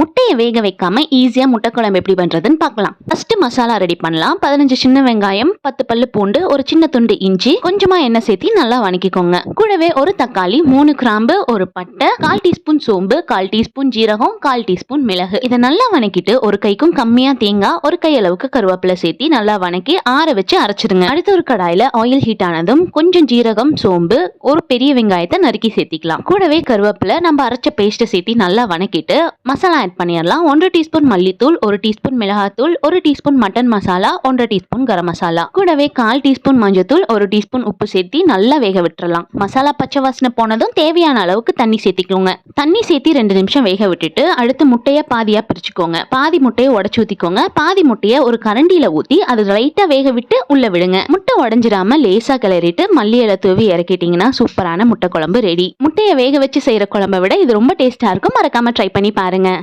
முட்டையை வேக வைக்காம ஈஸியா முட்டை குழம்பு எப்படி பண்றதுன்னு பார்க்கலாம். ஃபர்ஸ்ட் மசாலா ரெடி பண்ணலாம். பதினஞ்சு சின்ன வெங்காயம் பத்து பல்லு பூண்டு ஒரு சின்ன துண்டு இஞ்சி கொஞ்சமா எண்ணெய் சேர்த்து நல்லா வணக்கிக்கோங்க. கூடவே ஒரு தக்காளி மூணு கிராம்பு ஒரு பட்டை கால் டீஸ்பூன் சோம்பு கால் டீஸ்பூன் ஜீரகம் கால் டீஸ்பூன் மிளகு. இதை நல்லா வணக்கிட்டு ஒரு கைக்கும் கம்மியா தேங்காய் ஒரு கை அளவுக்கு கருவேப்பிலை சேர்த்து நல்லா வணக்கி ஆற வச்சு அரைச்சிடுங்க. அடுத்து ஒரு கடாயில ஆயில் ஹீட் ஆனதும் கொஞ்சம் ஜீரகம் சோம்பு ஒரு பெரிய வெங்காயத்தை நறுக்கி சேர்த்திக்கலாம். கூடவே கருவேப்பிலை நம்ம அரைச்ச பேஸ்ட்டை சேர்த்து நல்லா வணக்கிட்டு மசாலா ஆட் பண்ணிடலாம். ஒன்றரை டீஸ்பூன் மல்லித்தூள் ஒரு டீஸ்பூன் மிளகாத்தூள் ஒரு டீஸ்பூன் மட்டன் மசாலா ஒன்றரை டீஸ்பூன் கரம் மசாலா. கூடவே கால் டீஸ்பூன் மஞ்சத்தூள் ஒரு டீஸ்பூன் உப்பு சேர்த்து நல்லா வேக விட்டுறலாம். மசாலா பச்சை வாசனை போனதும் தேவையான அளவுக்கு தண்ணி சேர்த்திக்கோங்க. தண்ணி சேர்த்து ரெண்டு நிமிஷம் வேக விட்டுட்டு அடுத்து முட்டையை பாதியாக பிரிச்சுக்கோங்க. பாதி முட்டையை உடச்சு ஊற்றிக்கோங்க பாதி முட்டையை ஒரு கரண்டியில் ஊற்றி அது லைட்டாக வேக விட்டு உள்ளே விடுங்க. முட்டை உடஞ்சிடாம லேசாக கிளறிட்டு மல்லி இலை தூவி இறக்கிட்டீங்கன்னா சூப்பரான முட்டை குழம்பு ரெடி முட்டையை வேக வச்சு செய்கிற குழம்பை விட இது ரொம்ப டேஸ்ட்டாக இருக்கும். மறக்காமல் ட்ரை பண்ணி பாருங்கள்